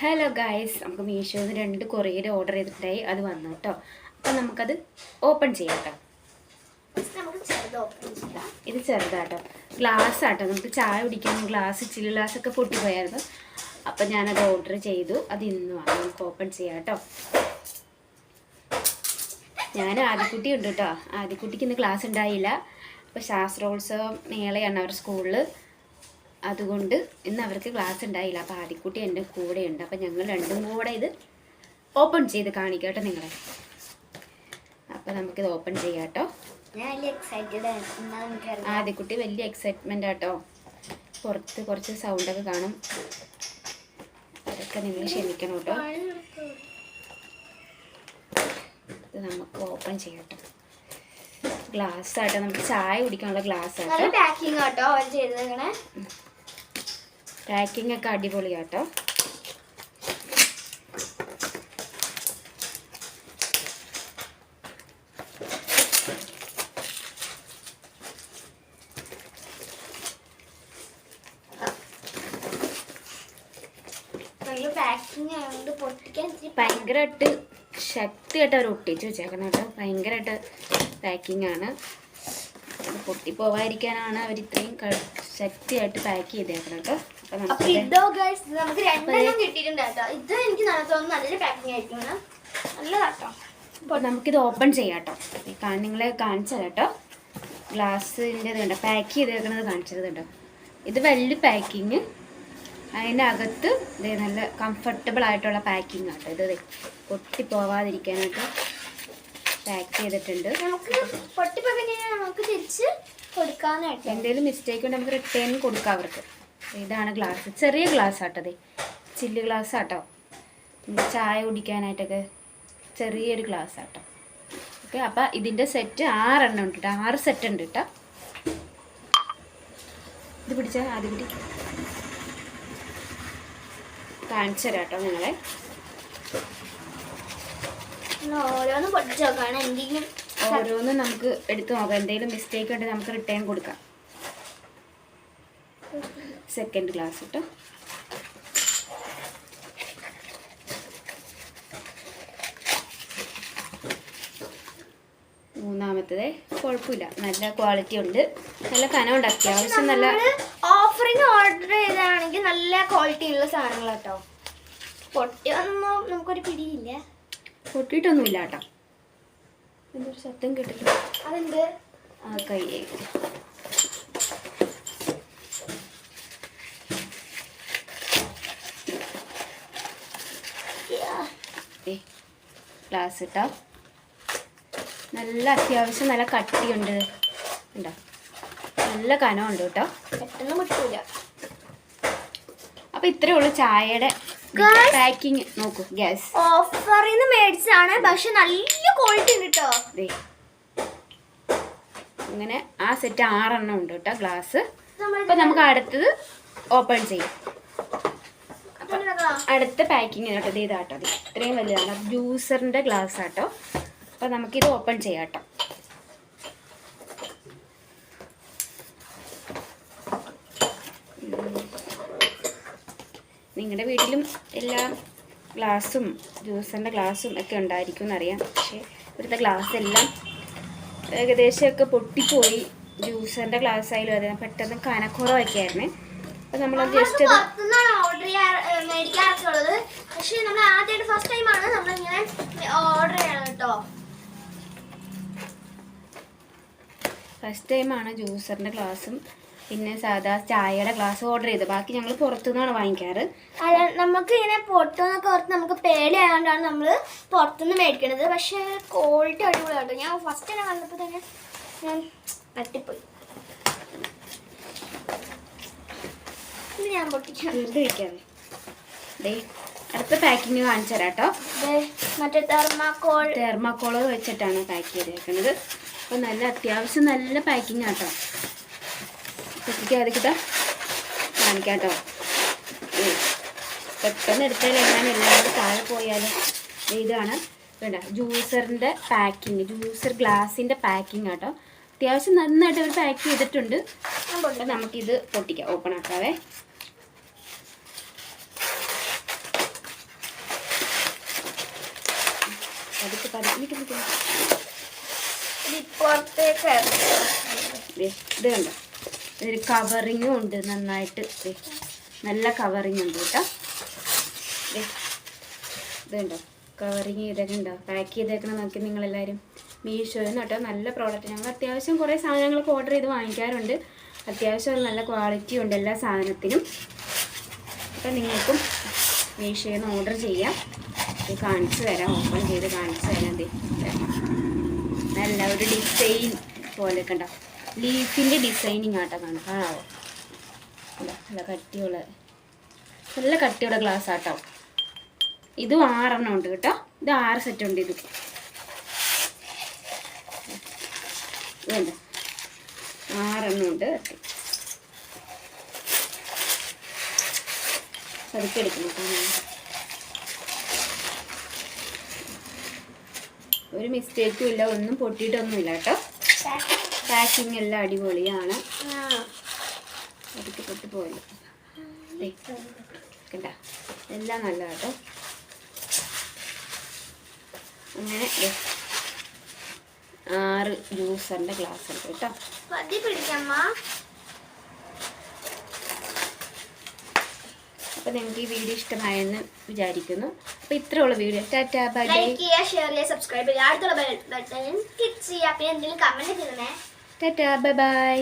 Hello guys നമുക്ക് മീഷോയിൽ നിന്ന് രണ്ട് കൊറിയർ ഓർഡർ ചെയ്തിട്ടായി അത് വന്നു കേട്ടോ. അപ്പം നമുക്കത് ഓപ്പൺ ചെയ്യാം കേട്ടോ. ഇത് ചെറുതാട്ടോ. ഗ്ലാസ് ആട്ടോ. നമുക്ക് ചായ കുടിക്കാൻ ഗ്ലാസ് ചില്ലി ഗ്ലാസ് ഒക്കെ പൊട്ടിപ്പോയായിരുന്നു. അപ്പം ഞാനത് ഓർഡർ ചെയ്തു. അത് ഇന്നുമാണ് നമുക്ക് ഓപ്പൺ ചെയ്യാം കേട്ടോ. ഞാൻ ആദ്യക്കുട്ടി ഉണ്ട് കേട്ടോ. ആദ്യക്കുട്ടിക്ക് ഇന്ന് ക്ലാസ് ഉണ്ടായില്ല. അപ്പോൾ ശാസ്ത്രോത്സവം മേളയാണ് അവർ സ്കൂളിൽ അതുകൊണ്ട് ഇന്ന് അവർക്ക് ക്ലാസ് ഉണ്ടായില്ല. അപ്പോൾ ആദ്യക്കുട്ടി എന്റെ കൂടെ ഉണ്ട് അപ്പോൾ ഞങ്ങൾ രണ്ടും കൂടെ ഇത് ഓപ്പൺ ചെയ്ത് കാണിക്കാം കേട്ടോ നിങ്ങളെ. അപ്പോൾ നമുക്കിത് ഓപ്പൺ ചെയ്യാം കേട്ടോ. ആദ്യക്കുട്ടി വലിയ എക്സൈറ്റ്മെന്റ് ആട്ടോ പുറത്ത് കുറച്ച് സൗണ്ടൊക്കെ കാണും. അതൊക്കെ നിങ്ങൾ ക്ഷമിക്കണം കേട്ടോ. ഇത് നമുക്ക് ഓപ്പൺ ചെയ്യാം കേട്ടോ. ഗ്ലാസ് ആട്ടോ നമുക്ക് ചായ കുടിക്കാനുള്ള ഗ്ലാസ് ആട്ടോ പാക്കിംഗ് ആട്ടോ ചെയ്തേക്കണേ. പാക്കിംഗ് ഒക്കെ അടിപൊളിയാട്ടോ. ഭയങ്കരമായിട്ട് ശക്തിയായിട്ട് അവർ ഒട്ടിച്ച് വെച്ചേക്കണം കേട്ടോ. ഭയങ്കരമായിട്ട് പാക്കിംഗ് ആണ്. പൊട്ടിപ്പോവാതിരിക്കാനാണ് അവർ ഇത്രയും ശക്തിയായിട്ട് പാക്ക് ചെയ്തേക്കണം കേട്ടോ അപ്പം ഇതോ ഗൈസ് നമുക്ക് രണ്ടെണ്ണം കിട്ടിയിട്ടുണ്ട് കേട്ടോ. ഇത് എനിക്ക് തോന്നുന്നു നല്ലൊരു പാക്കിംഗ് ആയിരിക്കും ഇത്. നല്ലതാട്ടോ. അപ്പോൾ നമുക്കിത് ഓപ്പൺ ചെയ്യാട്ടോ കേട്ടോ നിങ്ങളെ കാണിച്ചത് കേട്ടോ ഗ്ലാസിന്റെ ഇത് കണ്ടോ? പാക്ക് ചെയ്തേക്കണത് കാണിച്ചത് കേട്ടോ ഇത് വലിയ പാക്കിങ് അതിന്റെ അകത്ത് ദേ നല്ല കംഫർട്ടബിൾ ആയിട്ടുള്ള പാക്കിംഗ് ആട്ടോ ഇത് പൊട്ടി പോവാതിരിക്കാനായിട്ട് പാക്ക് ചെയ്തിട്ടുണ്ട്. നമുക്ക് പൊട്ടിപ്പോ പിന്നെ നമുക്ക് തിരിച്ച് കൊടുക്കാനായിട്ട് എന്തെങ്കിലും മിസ്റ്റേക്ക് ഉണ്ടെങ്കിൽ നമുക്ക് റിട്ടേൺ കൊടുക്കാം അവർക്ക്. ഇതാണ് ഗ്ലാസ് ചെറിയ ഗ്ലാസ് ആട്ടത് ചില്ല് ഗ്ലാസ് ആട്ടോ. പിന്നെ ചായ കുടിക്കാനായിട്ടൊക്കെ ചെറിയൊരു ഗ്ലാസ് ആട്ടോ. ഓക്കെ അപ്പം ഇതിന്റെ സെറ്റ് ആറെണ്ണം ഉണ്ട് കേട്ടോ ആറ് സെറ്റ് ഉണ്ട് കേട്ടോ ഇത് പിടിച്ചാൽ ആദ്യം പിടി. കാണിച്ചു തരാം കേട്ടോ നിങ്ങളെ. ഓരോന്ന് പഠിച്ചു നോക്കാണ് എന്തെങ്കിലും ഓരോന്നും നമുക്ക് എടുത്തു നോക്കാം. എന്തെങ്കിലും മിസ്റ്റേക്ക് ഉണ്ടെങ്കിൽ നമുക്ക് റിട്ടേൺ കൊടുക്കാം. സെക്കൻഡ് ക്ലാസ് കേട്ടോ മൂന്നാമത്തത് കുഴപ്പമില്ല. നല്ല ക്വാളിറ്റി ഉണ്ട്. നല്ല കനമുണ്ട് അത്യാവശ്യം നല്ല ഓഫറിന് ഓർഡർ ചെയ്താണെങ്കിൽ നല്ല ക്വാളിറ്റി ഉള്ള സാധനങ്ങൾ കേട്ടോ പൊട്ടിയൊന്നും നമുക്കൊരു പിടിയില്ല. പൊട്ടിയിട്ടൊന്നുമില്ല കേട്ടോ. എന്തൊരു ശബ്ദം കേട്ടില്ല അതെന്ത്? ആ കൈ. ഗ്ലാസ് ഇട്ടോ? നല്ല അത്യാവശ്യം നല്ല കട്ടിയുണ്ട്. ഉണ്ടോ? നല്ല കനമുണ്ട് കേട്ടോ. പെട്ടെന്ന് മുട്ടില്ല അപ്പൊ ഇത്രേ ഉള്ളൂ ചായയുടെ. പാക്കിങ് നോക്കൂ ഗ്യാസ് ഓഫറിൽ മേടിച്ചാണ് മേടിച്ചതാണ്. പക്ഷെ നല്ല ക്വാളിറ്റി ഉണ്ട് കേട്ടോ. ദേ. അങ്ങനെ ആ സെറ്റ് ആറെണ്ണം ഉണ്ട് കേട്ടോ ഗ്ലാസ് അപ്പൊ നമുക്ക് അടുത്തത് ഓപ്പൺ ചെയ്യാം. അടുത്ത പാക്കിങ് കേട്ടോ. ഇത് ഇതാട്ടോ ഇത് ഇത്രയും വലുതാണ്. ജ്യൂസറിന്റെ ഗ്ലാസ് ആട്ടോ അപ്പൊ നമുക്കിത് ഓപ്പൺ ചെയ്യാട്ടോ കേട്ടോ. നിങ്ങളുടെ വീട്ടിലും എല്ലാ ഗ്ലാസും ജ്യൂസിന്റെ ഗ്ലാസും ഒക്കെ ഉണ്ടായിരിക്കും എന്നറിയാം. പക്ഷേ ഇവിടുത്തെ ഗ്ലാസ് എല്ലാം ഏകദേശമൊക്കെ പൊട്ടിപ്പോയി. ജ്യൂസിന്റെ ഗ്ലാസ് ആയാലും അതെ പെട്ടെന്ന് കനക്കുറവൊക്കെ ആയിരുന്നേ. അപ്പം നമ്മൾ ജസ്റ്റ് ഓർഡർ ചെയ്യാറുള്ളത് മേടിക്കാറുള്ളത് പക്ഷെ നമ്മൾ ആദ്യമായിട്ട് ഫസ്റ്റ് ടൈമാണ് നമ്മളിങ്ങനെ ഓർഡർ ചെയ്യണം കേട്ടോ. ഫസ്റ്റ് ടൈമാണ് ജ്യൂസറിന്റെ ഗ്ലാസും പിന്നെ സാധാ ചായയുടെ ഗ്ലാസ് ഓർഡർ ചെയ്ത് ബാക്കി ഞങ്ങൾ പുറത്തുനിന്നാണ് വാങ്ങിക്കാറ്. അല്ല നമുക്ക് ഇങ്ങനെ പുറത്തുനിന്നൊക്കെ ഓർത്ത് നമുക്ക് പേടിയായതുകൊണ്ടാണ് നമ്മൾ പുറത്തുനിന്ന് മേടിക്കണത്. പക്ഷേ ക്വാളിറ്റി അടിപൊളിയാണ് ഞാൻ ഫസ്റ്റ് തന്നെ കണ്ടപ്പോൾ തന്നെ ഞാൻ തട്ടിപ്പോയി. ഞാൻ പൊട്ടിക്കാം ദേ അടുത്ത പാക്കിങ് കാണിച്ചു തരാം കേട്ടോ മറ്റേ തെർമാക്കോൾ. തെർമാക്കോൾ വെച്ചിട്ടാണ് പാക്ക് ചെയ്തേക്കുന്നത് അപ്പോൾ നല്ല അത്യാവശ്യം നല്ല പാക്കിംഗ് ആട്ടോ. പൊട്ടിക്കാതിരിക്കട്ടെ കാണിക്കാട്ടോ. പെട്ടെന്ന് എടുത്താൽ എങ്ങനെ എല്ലാവരും താഴെ പോയാലും ഇതാണ്. വേണ്ട ജ്യൂസറിന്റെ പാക്കിങ് ജ്യൂസർ ഗ്ലാസിന്റെ പാക്കിംഗ് ആട്ടോ. അത്യാവശ്യം നന്നായിട്ട് അവർ പാക്ക് ചെയ്തിട്ടുണ്ട്. അതുകൊണ്ട് നമുക്കിത് പൊട്ടിക്കാം. ഓപ്പൺ ആക്കാവേ. പതുക്കെ പതുക്കെ. നിൽക്ക് ഇത് ഇതൊരു കവറിങ്ങും ഉണ്ട് നന്നായിട്ട്. നല്ല കവറിങ് ഉണ്ട് കേട്ടോ. ദേ, ഇത് കണ്ടോ? കവറിങ് ഇതൊക്കെ ഉണ്ടോ പാക്ക് ചെയ്തേക്കണം നോക്കി നിങ്ങളെല്ലാവരും മീഷോയിൽ നിന്ന് കേട്ടോ നല്ല പ്രോഡക്റ്റ് ഞങ്ങൾ അത്യാവശ്യം കുറേ സാധനങ്ങളൊക്കെ ഓർഡർ ചെയ്ത് വാങ്ങിക്കാറുണ്ട്. അത്യാവശ്യം നല്ല ക്വാളിറ്റി ഉണ്ട് എല്ലാ സാധനത്തിനും. അപ്പം നിങ്ങൾക്കും മീഷോയിൽ നിന്ന് ഓർഡർ ചെയ്യാം. കാണിച്ചു തരാം ഓപ്പൺ ചെയ്ത് കാണിച്ചു തരാം. നല്ല ഒരു ഡിസൈൻ പോലെ കണ്ട? ലീഫിന്റെ ഡിസൈനിങ് ആട്ടോ കാണാം കാണാവോ നല്ല കട്ടിയുള്ള നല്ല കട്ടിയുള്ള ഗ്ലാസ് ആട്ടോ. ഇതും ആറെണ്ണം ഉണ്ട് കേട്ടോ. ഇത് ആറ് സെറ്റ് ഉണ്ട് ഇത്. വേണ്ട. ആറെണ്ണം ഉണ്ട്. പതുക്കെ എടുക്കണം കേട്ടോ ഞാൻ. ഒരു മിസ്റ്റേക്കും ഇല്ല ഒന്നും പൊട്ടിയിട്ടൊന്നുമില്ല കേട്ടോ. പാക്കിംഗ് എല്ലാം അടിപൊളിയാണ്. അതൊക്കെ പൊട്ടി പോയല്ലോ. കണ്ട? എല്ലാം നല്ല കേട്ടോ. അങ്ങനെ ആറ് ജ്യൂസറിന്റെ ഗ്ലാസ് ഉണ്ട് കേട്ടോ. അപ്പൊ നിങ്ങൾക്ക് ഈ വീഡിയോ ഇഷ്ടമായെന്ന് വിചാരിക്കുന്നു. അപ്പോൾ ഉള്ളൂ വീഡിയോ ടാറ്റാ ബൈ ലൈക്ക് ചെയ്യുക ഷെയർ ചെയ്യുക സബ്സ്ക്രൈബ് ചെയ്യുക. അടുത്തുള്ള ബട്ടൺ ക്ലിക്ക് ചെയ്യുക. പിന്നെ എന്തെങ്കിലും കമന്റ് ചെയ്യണേ ടാറ്റാ ബൈ ബൈ